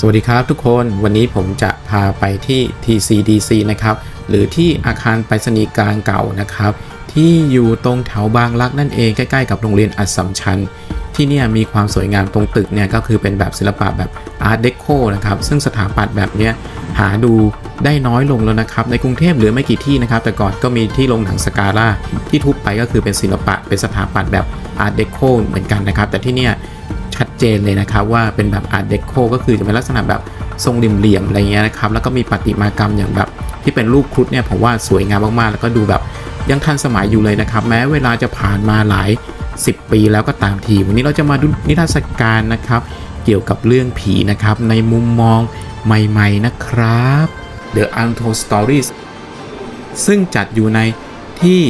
สวัสดีครับทุกคนวันนี้ผมจะพาไปที่ TCDC นะครับหรือที่อาคารไปรษณีย์กลางเก่านะครับ ที่อยู่ตรงแถวบางรักนั่นเองใกล้ๆกับโรงเรียนอัสสัมชัญที่นี่มีความสวยงามตรงตึกเนี่ยก็คือเป็นแบบศิลปะแบบอาร์ตเดโคนะครับซึ่งสถาปัตย์แบบเนี้ยหาดูได้น้อยลงแล้วนะครับ ในกรุงเทพเหลือไม่กี่ที่นะครับ แต่ก่อนก็มีที่โรงหนังสกาล่าที่ทุบไปก็คือเป็นศิลปะเป็นสถาปัตย์แบบอาร์ตเดโคเหมือนกันนะครับ แต่ที่เนี่ย ชัดเจนเลยนะครับว่าเป็นแบบอาร์ตเดโคก็คือจะเป็นลักษณะแบบทรงเหลี่ยมๆอะไรเงี้ยนะครับแล้วก็มีประติมากรรมอย่างแบบ ที่เป็นรูปครุฑเนี่ยผมว่าสวยงามมากๆ แล้วก็ดูแบบยังทันสมัยอยู่เลยนะครับ แม้เวลาจะผ่านมาหลาย 10 ปีแล้วก็ตามที วันนี้เราจะมาดูนิทรรศการนะครับ เกี่ยวกับเรื่องผีนะครับ ในมุมมองใหม่ๆนะครับ The Untold Stories ซึ่งจัดอยู่ในที่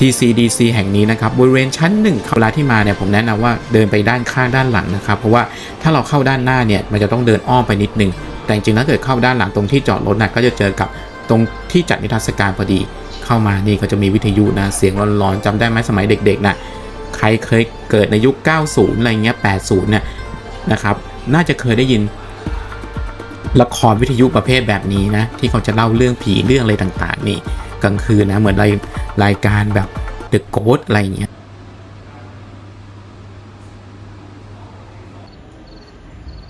TCDC แห่งนี้นะครับบริเวณชั้นหนึ่งเวลาที่มาเนี่ยผมแนะนำว่าเดินไปด้านข้างด้านหลังนะครับ เพราะว่าถ้าเราเข้าด้านหน้าเนี่ยมันจะต้องเดินอ้อมไปนิดนึง แต่จริงๆถ้าเกิดเข้าด้านหลังตรงที่จอดรถนะก็จะเจอกับตรงที่จัดนิทรรศการพอดี เข้ามานี่ก็จะมีวิทยุนะเสียงร้อนๆจำได้ไหมสมัยเด็กๆนะใครเคยเกิดในยุค 90 อะไรเงี้ย 80 เนี่ยนะครับ น่าจะเคยได้ยินละครวิทยุประเภทแบบนี้นะที่เขาจะเล่าเรื่องผีเรื่องอะไรต่างๆนี่ กลางคืนนะ เหมือนรายรายการแบบ The Ghost อะไรอย่างเงี้ย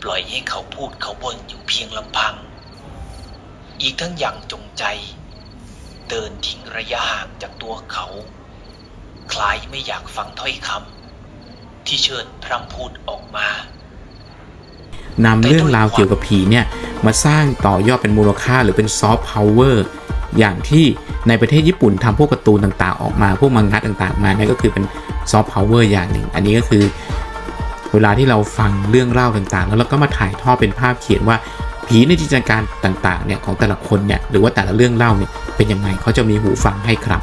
ปล่อยให้เขาพูดเขาบ่นอยู่เพียงลำพัง อีกทั้งอย่างจงใจ เดินทิ้งระยะห่างจากตัวเขา คล้ายไม่อยากฟังถ้อยคำที่เชิญพร่ำพูดออกมานำเรื่องราวเกี่ยวกับผีเนี่ย มาสร้างต่อยอดเป็นมูลค่าหรือเป็นซอฟต์พาวเวอร์ อย่างที่ในประเทศญี่ปุ่นทำพวกการ์ตูนต่างๆ ออกมา พวกมังงะต่างๆ มาเนี่ยก็คือเป็นซอฟต์พาวเวอร์อย่างหนึ่ง อันนี้ก็คือเวลาที่เราฟังเรื่องเล่าต่างๆ แล้วเราก็มาถ่ายทอดเป็นภาพเขียนว่าผีในจินตนาการต่างๆเนี่ยของแต่ละคนเนี่ยหรือว่าแต่ละเรื่องเล่าเนี่ยเป็นยังไงเขาจะมีหูฟังให้ครับ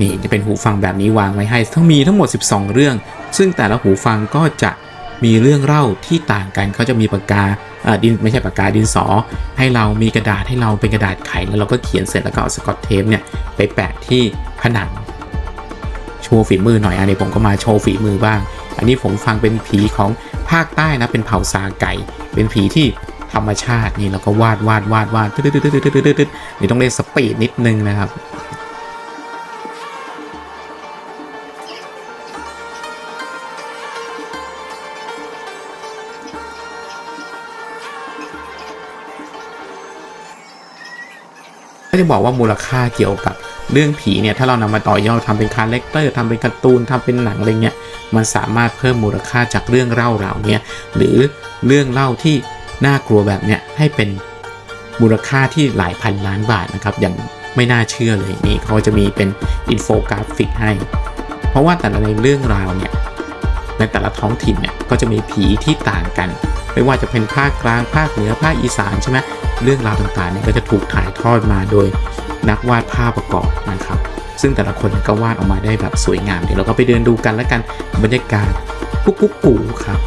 นี่จะเป็นหูฟังแบบนี้วางไว้ให้ ทั้งมีทั้งหมด 12 เรื่อง ซึ่งแต่ละหูฟังก็จะมีเรื่องเล่าที่ต่างกันเขาจะมีปากกาดินไม่ใช่ปากกาดินสอ ให้เรามีกระดาษให้เราเป็นกระดาษไขแล้วเราก็เขียนเสร็จแล้วก็เอาสกอตเทปเนี่ยไปแปะที่ผนังโชว์ฝีมือหน่อยอันนี้ผมก็มาโชว์ฝีมือบ้าง อันนี้ผมฟังเป็นผีของภาคใต้นะเป็นเผ่าซาไก่ เป็นผีที่ธรรมชาตินี่เราก็วาดวาดวาดวาดตึ๊ดตึ๊ดตึ๊ดตึ๊ดตึ๊ดตึ๊ดนี่ต้องเล่นสปีดนิดนึงนะครับ ก็จะบอกว่ามูลค่าเกี่ยวกับเรื่องผีเนี่ยถ้าเรานำมาต่อยอดทำเป็นคาแรคเตอร์ทำเป็นการ์ตูนทำเป็นหนังอะไรเงี้ยมันสามารถเพิ่มมูลค่าจากเรื่องเล่าเหล่าเนี้ยหรือเรื่องเล่าที่น่ากลัวแบบเนี้ยให้เป็นมูลค่าที่หลายพันล้านบาทนะครับอย่างไม่น่าเชื่อเลยนี่เขาจะมีเป็นอินโฟกราฟิกให้ เพราะว่าแต่ละในเรื่องราวเนี่ยในแต่ละท้องถิ่นเนี่ยก็จะมีผีที่ต่างกัน ไม่ว่าจะเป็นภาคกลางภาคเหนือภาคอีสานใช่ไหมเรื่องราวต่างๆเนี่ยก็จะถูกถ่ายทอดมาโดยนักวาดภาพประกอบนะครับ ซึ่งแต่ละคนก็วาดออกมาได้แบบสวยงามเดี๋ยวเราก็ไปเดินดูกันแล้วกันบรรยากาศกุ๊กกุ๊กกูครับ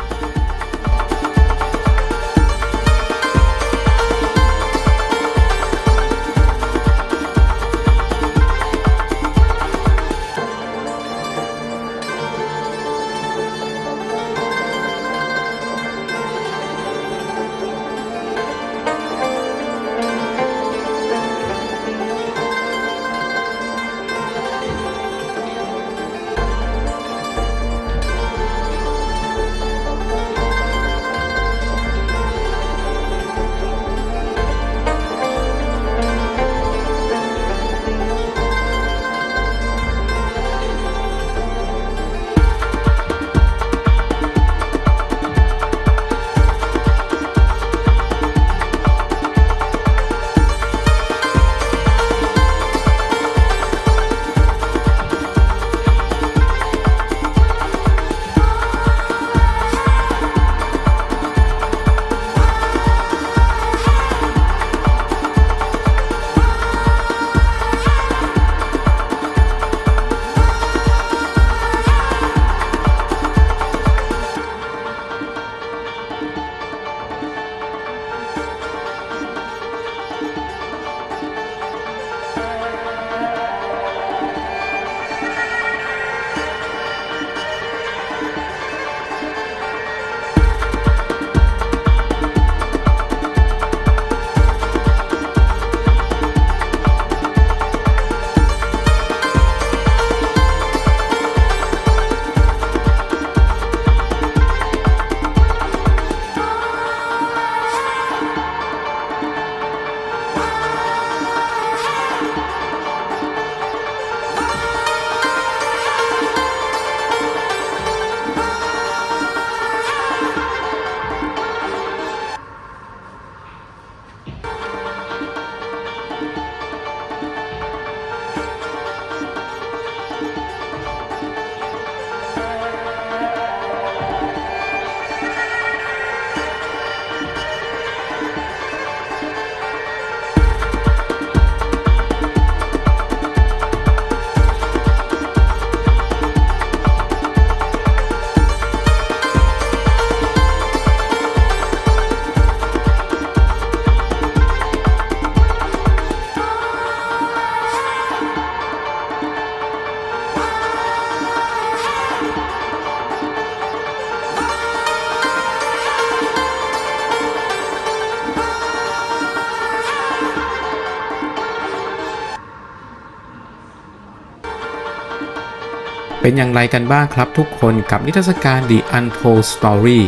เป็นอย่างไรกันบ้างครับทุกคนกับนิทรรศการ The Untold Story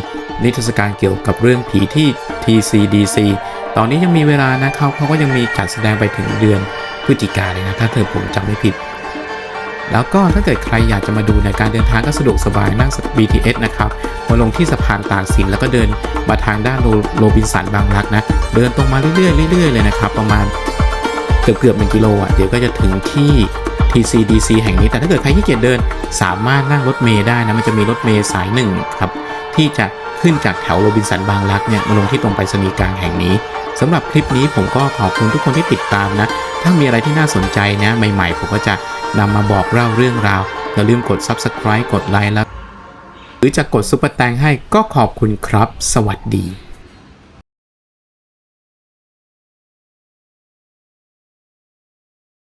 นิทรรศการเกี่ยวกับเรื่องผีที่ TCDC ตอนนี้ยังมีเวลานะครับเขาก็ยังมีจัดแสดงไปถึงเดือนพฤศจิกาเลยนะถ้าเธอผมจำไม่ผิด แล้วก็ถ้าเกิดใครอยากจะมาดูในการเดินทางก็สะดวกสบายนั่ง BTS นะครับมาลงที่สะพานตากสินแล้วก็เดินมาทางด้านโรบินสันบางรักนะ เดินตรงมาเรื่อยๆเรื่อยๆเลยนะครับประมาณเกือบเกือบหนึ่งกิโลอะเดี๋ยวก็จะถึงที่ TCDC แห่งนี้ แต่ถ้าเกิดใครขี้เกียจเดิน สามารถนั่งรถเมล์ได้นะ มันจะมีรถเมล์สายหนึ่งครับที่จะขึ้นจากแถวโรบินสันบางรักเนี่ยมาลงที่ตรงไปรษณีย์กลางแห่งนี้สำหรับคลิปนี้ผมก็ขอบคุณทุกคนที่ติดตามนะ ถ้ามีอะไรที่น่าสนใจนะใหม่ๆ ผมก็จะนำมาบอกเล่าเรื่องราว อย่าลืมกด Subscribe กดไลค์แล้ว หรือจะกดซุปเปอร์แตงให้ก็ขอบคุณครับ สวัสดี